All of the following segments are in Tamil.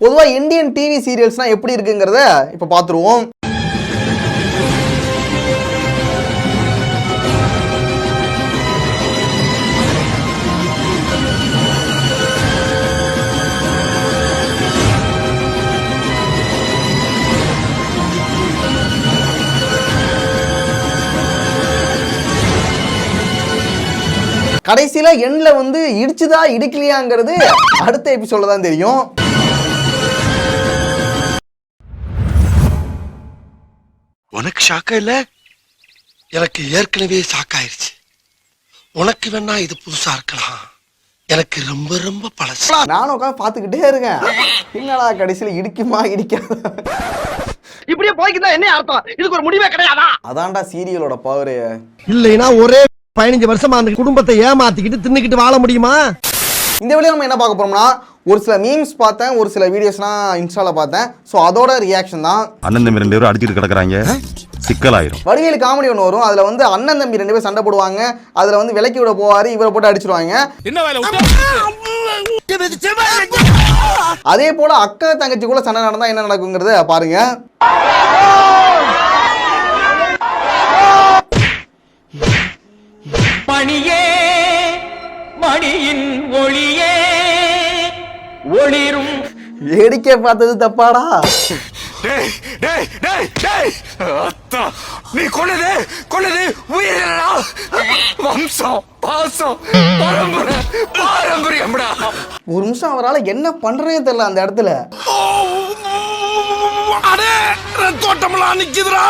பொதுவாக இந்தியன் டிவி சீரியல்ஸ்னால் எப்படி இருக்குங்கிறத இப்போ பார்த்துருவோம் கடைசியில் எண்ணில் வந்து இடிச்சுதா இடிக்கலையாங்கிறது அடுத்த எபிசோட தான் தெரியும். ஷாக்கா இல்ல? எனக்கு ஏற்கனவே ஷாக் ஆயிருச்சு உனக்கு வேணா இது புதுசா இருக்கலாம். எனக்கு ரொம்ப ரொம்ப பழசு. நானும் உட்காந்து பார்த்துக்கிட்டே இருக்கேன். என்னடா கடைசியில் இடிக்குமா இடிக்காதா? இப்படியே போய்க்குதா என்ன அர்த்தம்? இதுக்கு ஒரு முடிவே கிடையாதா? அதான்டா சீரியலோட பவரு இல்லைன்னா ஒரே பதினஞ்சு வருஷமா அந்த குடும்பத்தை ஏமாத்திக்கிட்டு தின்னுக்கிட்டு வாழ முடியுமா? இந்த வீடியோ நம்ம என்ன பார்க்க போறோம்னா ஒரு சில மீம்ஸ் பார்த்தேன் ஒரு சில வீடியோஸ்லாம் இன்ஸ்டால பார்த்தேன். ஸோ அதோட ரியாக்ஷன் தான். அண்ணன் தம்பி ரெண்டு பேரும் அடிச்சிட்டு கிடக்குறாங்க. சிக்கலாயிரும். வடிவேலு காமெடி ஒன்று வரும். அதில் வந்து அண்ணன் தம்பி ரெண்டு பேரும் சண்டை போடுவாங்க. அதில் வந்து விலக்கி விட போவார் இவரை போட்டு அடிச்சிருவாங்க. அதே போல அக்கா தங்கச்சிக்குள்ள சண்டை நடந்தா என்ன நடக்குங்கிறத பாருங்க. மணியே மணியின் ஒளியே ஒளிரும். வேடிக்கை பார்த்தது தப்பாடா? டேய் டேய் டேய். அத்தா நீ கொன்னது கொன்னது உயிரினா வம்சம் பாசம் பரம்பரை பாரம்பரியம்டா. ஒரு நிமிஷம் அவரால் என்ன பண்றதே தெரியல அந்த இடத்துல. அடே தோட்டமெல்லாம் நிக்குதுடா.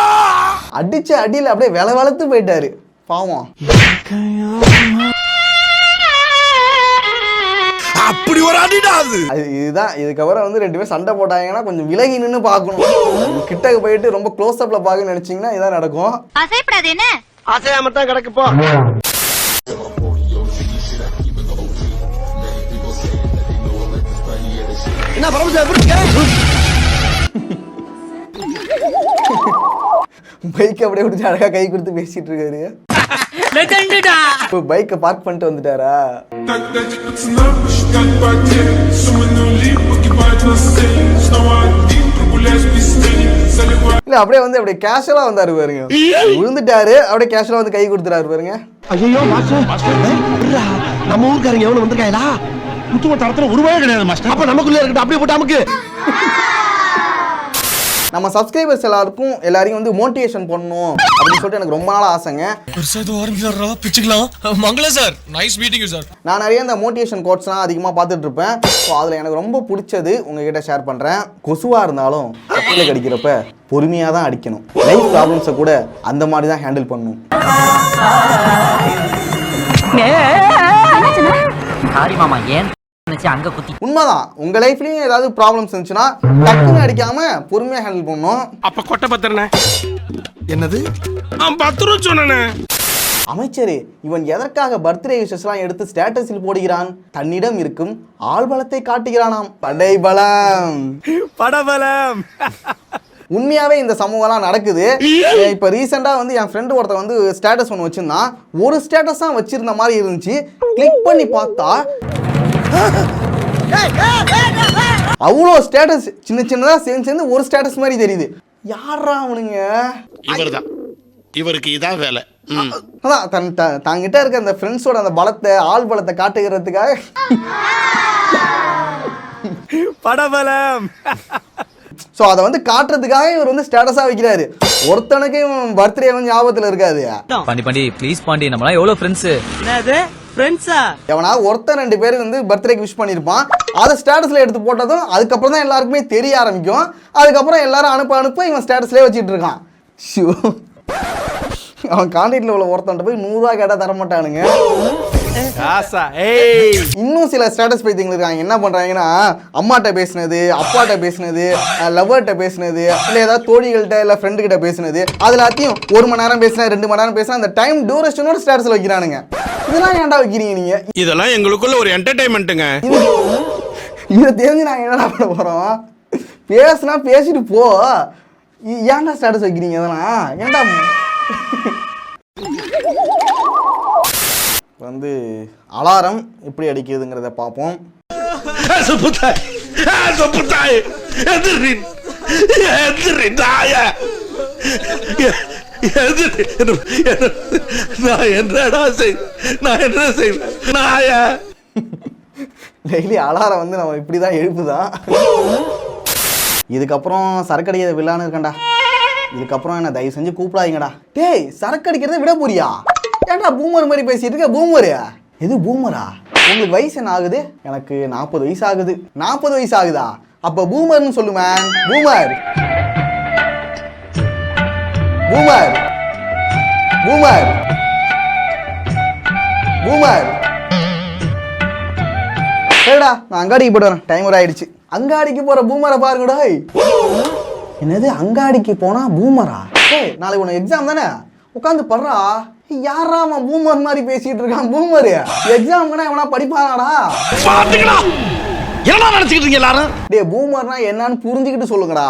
அடிச்ச அடியில் அப்படியே வில வளர்த்து போயிட்டாரு. பாவம். அப்படி ஒரு அடிடா அது. இதுதான் இதுக்கப்புறம் வந்து ரெண்டு பேரும் சண்டை போட்டாங்கன்னா கொஞ்சம் விலகி நின்று பார்க்கணும். கிட்டக்கு போயிட்டு ரொம்ப க்ளோஸ் அப்ல பார்க்கணும்னு நினைச்சீங்கன்னா இதான் நடக்கும். அசைப்படாது என்ன? அசையாம தான் கிடக்கு போ. என்ன பரமசிவம் பைக் அப்படியே பிடிச்சி அழகா கை கொடுத்து பேசிட்டு இருக்காரு. இப்போ பைக்கை பார்க் பண்ணிட்டு வந்துட்டாரா? இல்ல அப்படியே வந்து அப்படியே கேஷுவலா வந்தாரு பாருங்க. விழுந்துட்டாரு அப்படியே கேஷுவலா வந்து கை கொடுத்துறாரு பாருங்க. ஐயோ நம்ம ஊருக்காரங்க எவ்வளவு வந்திருக்காங்களா? முத்துவ தரத்துல ஒரு கிடையாது மாஸ்டர். அப்ப நமக்குள்ளே இருக்கட்டும் அப்படியே போட்டு நமக்கு நம்ம சப்ஸ்கிரைபர்ஸ் எல்லாருக்கும் எல்லாரையும் வந்து மோட்டிவேஷன் பண்ணணும் அப்படின்னு சொல்லிட்டு எனக்கு ரொம்ப நாள் ஆசைங்க பிச்சுக்கலாம் Mangalam sir nice meeting sir நான் நிறைய இந்த மோட்டிவேஷன் கோட்ஸ்லாம் அதிகமாக பார்த்துட்டு இருப்பேன் ஸோ அதில் எனக்கு ரொம்ப பிடிச்சது உங்ககிட்ட ஷேர் பண்ணுறேன் கொசுவாக இருந்தாலும் கட்டில கடிக்கிறப்ப பொறுமையாக தான் அடிக்கணும் லைஃப் ப்ராப்ளம்ஸை கூட அந்த மாதிரி தான் ஹேண்டில் பண்ணணும் சாரி மாமா ஏன் நினைச்சு அங்க குத்தி. உண்மைதான். உங்கள் லைஃப்லேயும் ஏதாவது ப்ராப்ளம்ஸ் இருந்துச்சுன்னா டக்குன்னு அடிக்காமல் பொறுமையாக ஹேண்டில் பண்ணணும். அப்ப கொட்டை பத்திரனே என்னது? பத்து ரூபா சொன்னே அமைச்சரே இவன் எதற்காக பர்த்டே விஷஸ்லாம் எடுத்து ஸ்டேட்டஸில் போடுகிறான்? தன்னிடம் இருக்கும் ஆள்பலத்தை காட்டுகிறானாம். படைபலம். படபலம். உண்மையாவே இந்த சமூகம்லாம் நடக்குது. இப்போ ரீசெண்டாக வந்து என் ஃப்ரெண்டு ஒருத்தன் வந்து ஸ்டேட்டஸ் ஒன்று வச்சிருந்தான். ஒரு ஸ்டேட்டஸ் தான் வச்சிருந்த மாதிரி இருந்துச்சு. கிளிக் பண்ணி பார்த்தா அவ்வளோ ஸ்டேட்டஸ் சின்ன சின்னதாக சேர்ந்து சேர்ந்து ஒரு ஸ்டேட்டஸ் மாதிரி தெரியுது. யாரா அவனுங்க? இவர்தான். இவருக்கு இதான் வேலை. அதான் தன் த- தங்கிட்ட இருக்க அந்த ஃப்ரெண்ட்ஸோட அந்த பலத்தை ஆள் பலத்தை காட்டுகிறதுக்காக. படபலம். ஸோ அதை வந்து காட்டுறதுக்காக இவர் வந்து ஸ்டேட்டஸாக வைக்கிறாரு. ஒருத்தனுக்கு இவன் பர்த்டே வந்து ஞாபகத்தில் இருக்காது. பாண்டி பாண்டி ப்ளீஸ் பாண்டி நம்மளாம் எவ்வளவு ஃப்ரெண்ட்ஸ் என்னது? ஃப்ரெண்ட்ஸா எவனா? ஒருத்தன் ரெண்டு பேர் வந்து பர்த்டேக்கு விஷ் பண்ணியிருப்பான் அதை ஸ்டேட்டஸில் எடுத்து போட்டதும் அதுக்கப்புறம் தான் எல்லாருக்குமே தெரிய ஆரம்பிக்கும். அதுக்கப்புறம் எல்லாரும் அனுப்ப அனுப்ப இவன் ஸ்டேட்டஸ்லேயே வச்சுட்டு இருக்கான். ஷோ. அவன் கான்டாக்டில் உள்ள ஒருத்தன்ட்ட போய் நூறுரூவா கேட்டால் தர மாட்டானுங்க இன்னும் சில ஸ்டேட்டஸ் பைத்தியங்கள் இருக்காங்க. என்ன பண்ணுறாங்கன்னா அம்மாட்ட பேசுனது அப்பாட்ட பேசுனது லவ்வர்கிட்ட பேசுனது இல்லை ஏதாவது தோழிகள்கிட்ட இல்லை ஃப்ரெண்டுகிட்ட பேசுனது. அது எல்லாத்தையும் ஒரு மணி நேரம் பேசினா ரெண்டு மணி நேரம் பேசினா அந்த டைம் டியூரேஷனோட ஸ்டேட்டஸில் வைக்கிறானுங்க. இதெல்லாம் ஏன்டா வைக்கிறீங்க நீங்கள் இதெல்லாம் எங்களுக்குள்ள ஒரு என்டர்டைன்மெண்ட்டுங்க இதை தெரிஞ்சு நாங்கள் என்னடா பண்ண போகிறோம் பேசுனா பேசிட்டு போ. ஏன்டா ஸ்டேட்டஸ் வைக்கிறீங்க இதெல்லாம்? ஏன்டா வந்து அலாரம் எப்படி அடிக்குதுங்கிறத பார்ப்போம். நான் என்னடா செய் நான் என்ன செய்வேன்? நாய. டெய்லி அலாரம் வந்து நம்ம இப்படி தான் எழுப்புதான் இதுக்கப்புறம் சரக்கு அடிக்கிறத விழான்னு இருக்கேன்டா. இதுக்கப்புறம் என்ன தயவு செஞ்சு கூப்பிடாதீங்கடா. டேய் சரக்கு அடிக்கிறத விட போறியா? ஏன்டா பூமர் மாதிரி பேசிட்டு இருக்க? பூமரு எது பூமரா உங்களுக்கு வயசு என்ன ஆகுது? எனக்கு நாற்பது வயசு ஆகுது. நாற்பது வயசு ஆகுதா? அப்ப பூமர்னு சொல்லுவேன் பூமர் பூமர் பூமர் பூமர் சரிடா நான் அங்காடிக்கு போயிட்டு வரேன். டைம் ஆயிடுச்சு அங்காடிக்கு போற பூமரை பாருங்கடா என்னது அங்காடிக்கு போனா பூமரா ஏய் நாளைக்கு உனக்கு எக்ஸாம் தானே? உட்காந்து படுறா. யாரா அவன் பூமர் மாதிரி பேசிட்டு இருக்கான்? பூமர் எக்ஸாம்னா எவனா படிப்பானாடா? என்ன நினைச்சுக்கிட்டு இருக்கீங்க எல்லாரும்? டேய் பூமர்னா என்னன்னு புரிஞ்சுக்கிட்டு சொல்லுங்கடா.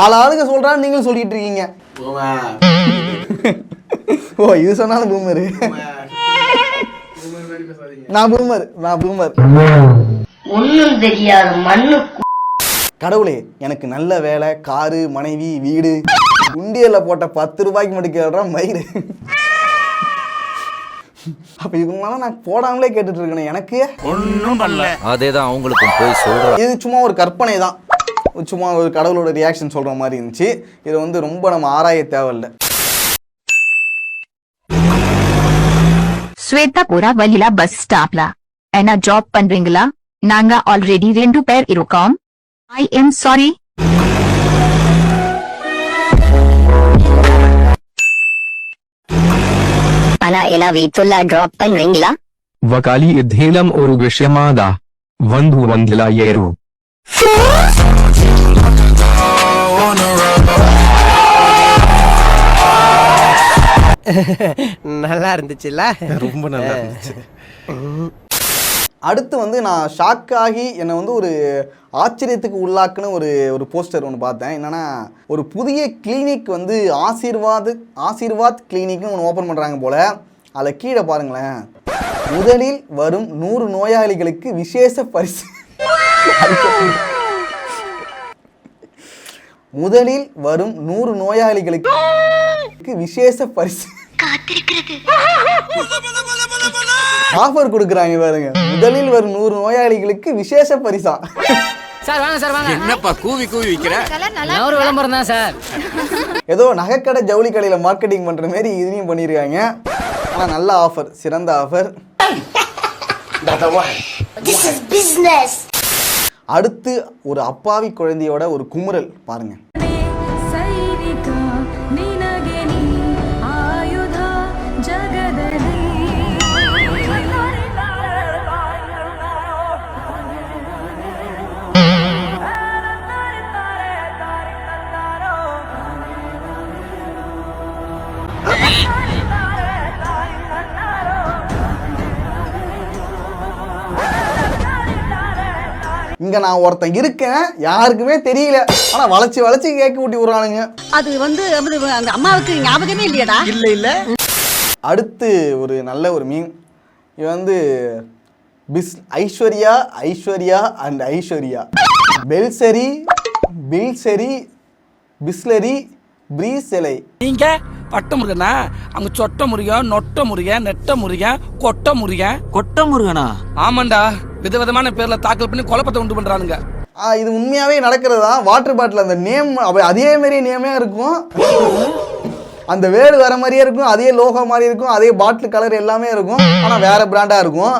ஆளாளுக்கு சொல்றான்னு நீங்களும் சொல்லிட்டு இருக்கீங்க. ஓ இது சொன்னாலும் பூமர். நான் பூமர் நான் பூமர். ஒன்னும் தெரியாது மண்ணு கடவுளே எனக்கு நல்ல வேலை காரு மனைவி வீடு. உண்டியல்ல போட்ட பத்து ரூபாய்க்கு மட்டும் கேடுறான் மயிறு. அப்போ இதுக்கு நான் போடாமலே கேட்டுட்டு இருக்கேன் எனக்கு? ஒன்றும் பண்ணல. அதே தான் அவங்களுக்கும் போய் சொல்கிறேன் இது சும்மா ஒரு கற்பனை தான் சும்மா ஒரு கடவுளோட ரியாக்ஷன் சொல்ற மாதிரி இருந்துச்சு. இதை வந்து ரொம்ப நம்ம ஆராய தேவையில்லை. ஸ்வேதா போரா வழியில பஸ் ஸ்டாப்ல என்ன ஜாப் பண்றீங்களா? நாங்க ஆல்ரெடி ரெண்டு பேர் இருக்கோம். ஐ எம் சாரி ಡ್ರಾಪ್ ಪನ್ವಿಂಗ್ಲಾ ವಕಾಲಿ ಇದ್ದೇಲಂ ಒರು ವಿಷಯಮಾದ ಒಂದು ಒಂದಿಲ ಏರು நல்லா இருந்துச்சுல்ல ரொம்ப நல்லா இருந்துச்சு அடுத்து வந்து நான் ஷாக் ஆகி என்னை வந்து ஒரு ஆச்சரியத்துக்கு உள்ளாக்குன ஒரு ஒரு போஸ்டர் ஒன்று பார்த்தேன். என்னன்னா ஒரு புதிய கிளினிக் வந்து ஆசீர்வாத் ஆசீர்வாத் கிளினிக்னு ஒன்று ஓப்பன் பண்ணுறாங்க போல். அதில் கீழே பாருங்களேன். முதலில் வரும் நூறு நோயாளிகளுக்கு விசேஷ பரிசு. முதலில் வரும் நூறு நோயாளிகளுக்கு விசேஷ பரிசு. ஆஃபர் கொடுக்குறாங்க பாருங்க. முதலில் வரும் நூறு நோயாளிகளுக்கு விசேஷ பரிசா. சார் வாங்க சார் வாங்க. என்னப்பா கூவி கூவி விக்கிற? ஒரு விளம்பரம் தான் சார். ஏதோ நகைக்கடை ஜவுளி கடையில் மார்க்கெட்டிங் பண்ணுற மாதிரி இதுலையும் பண்ணியிருக்காங்க ஆனால் நல்ல ஆஃபர் சிறந்த ஆஃபர் அடுத்து ஒரு அப்பாவி குழந்தையோட ஒரு குமுறல் பாருங்க. இங்க நான் ஒருத்தன் இருக்கேன் யாருக்குமே தெரியல. ஆனா வளைச்சு வளைச்சு கேட்க ஊட்டி விடுறானுங்க. அது வந்து அந்த அம்மாவுக்கு ஞாபகமே இல்லையடா. இல்ல இல்ல. அடுத்து ஒரு நல்ல ஒரு மீன். இது வந்து பிஸ் ஐஸ்வர்யா ஐஸ்வர்யா அண்ட் ஐஸ்வர்யா. பெல்சரி பில்சரி பிஸ்லரி பிரீசெலை. நீங்க பட்ட முருகனா? அங்க சொட்ட முருகன் நொட்ட முருகன் நெட்ட முருகன் கொட்ட முருகன். கொட்ட முருகனா? ஆமாண்டா. விதவிதமான பேர்ல தாக்கல் பண்ணி குழப்பத்தை உண்டு பண்றானுங்க. ஆ, இது உண்மையாவே நடக்கிறது? தான் வாட்டர் பாட்டில் அந்த நேம் அதே மாதிரி நேமே இருக்கும். அந்த வேர்டு வேற மாதிரியே இருக்கும் அதே லோகோ மாதிரி இருக்கும் அதே பாட்டில் கலர் எல்லாமே இருக்கும். ஆனால் வேற பிராண்டா இருக்கும்.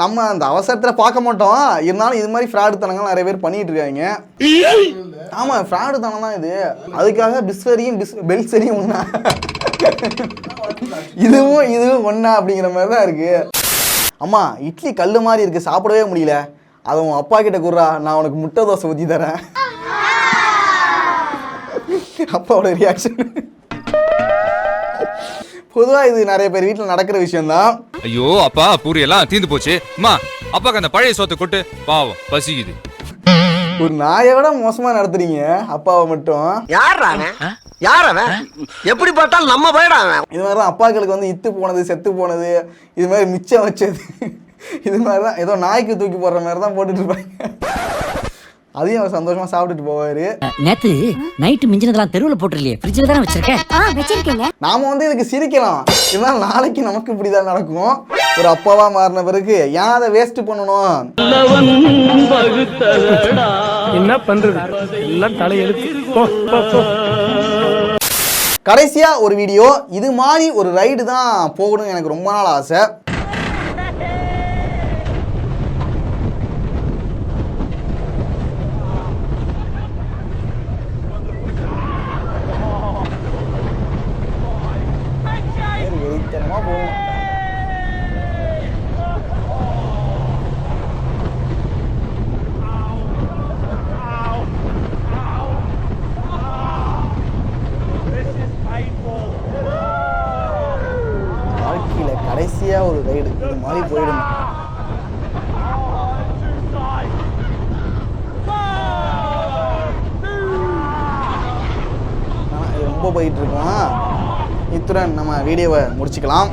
நம்ம அந்த அவசரத்தில் பார்க்க மாட்டோம். இருந்தாலும் இது மாதிரி ஃப்ராடு தனங்கள் நிறைய பேர் பண்ணிட்டு இருக்காங்க. ஆமாம் ஃப்ராடு தனம் தான் இது. அதுக்காக பிஸ்வரியும் பிஸ் பெல்சரியும் ஒன்றா இதுவும் இதுவும் ஒன்றா அப்படிங்கிற மாதிரி தான் இருக்கு. அம்மா இட்லி கல் மாதிரி இருக்கு. சாப்பிடவே முடியல. அதை உன் அப்பா கிட்ட குர்றா நான் உனக்கு முட்டை தோசை ஊற்றி தரேன். அப்பாவோட ரியாக்ஷன் பொதுவாக இது நிறைய பேர் வீட்டில் நடக்கிற விஷயம்தான். ஐயோ அப்பா பூரி எல்லாம் தீந்து போச்சு. அம்மா அப்பாக்கு அந்த பழைய சோத்தை கொட்டு. பாவம் பசிக்குது. ஒரு நாயை விட மோசமாக நடத்துறீங்க அப்பாவை மட்டும். யாரா யார் அவன்? எப்படி பார்த்தாலும் நம்ம போயிடா அவன். இது மாதிரி தான் அப்பாக்களுக்கு வந்து இத்து போனது செத்து போனது இது மாதிரி மிச்சம் வச்சது. இது மாதிரி தான் ஏதோ நாய்க்கு தூக்கி போடுற மாதிரி தான் போட்டுட்டு இருப்பாங்க. அதையும் அவர் சந்தோஷமா சாப்பிட்டுட்டு போவாரு. நேத்து நைட்டு மிஞ்சினதெல்லாம் தெருவில் போட்டுருலையே ஃப்ரிட்ஜில் தானே வச்சிருக்கேன்? வச்சிருக்கீங்க. நாம வந்து இதுக்கு சிரிக்கலாம். இருந்தாலும் நாளைக்கு நமக்கு இப்படிதான் நடக்கும். ஒரு அப்பாவா மாறின பிறகு ஏன் அதை வேஸ்ட் பண்ணணும்? என்ன பண்றது? எல்லாம் தலையெழுத்து. கடைசியா ஒரு வீடியோ இது மாதிரி ஒரு ரைடு தான் போகணும்னு எனக்கு ரொம்ப நாள் ஆசை. ரைடு இது மாதிரி ரொம்ப போயிட்டு இருக்கோம் இத்துடன் நம்ம வீடியோவை முடிச்சுக்கலாம்.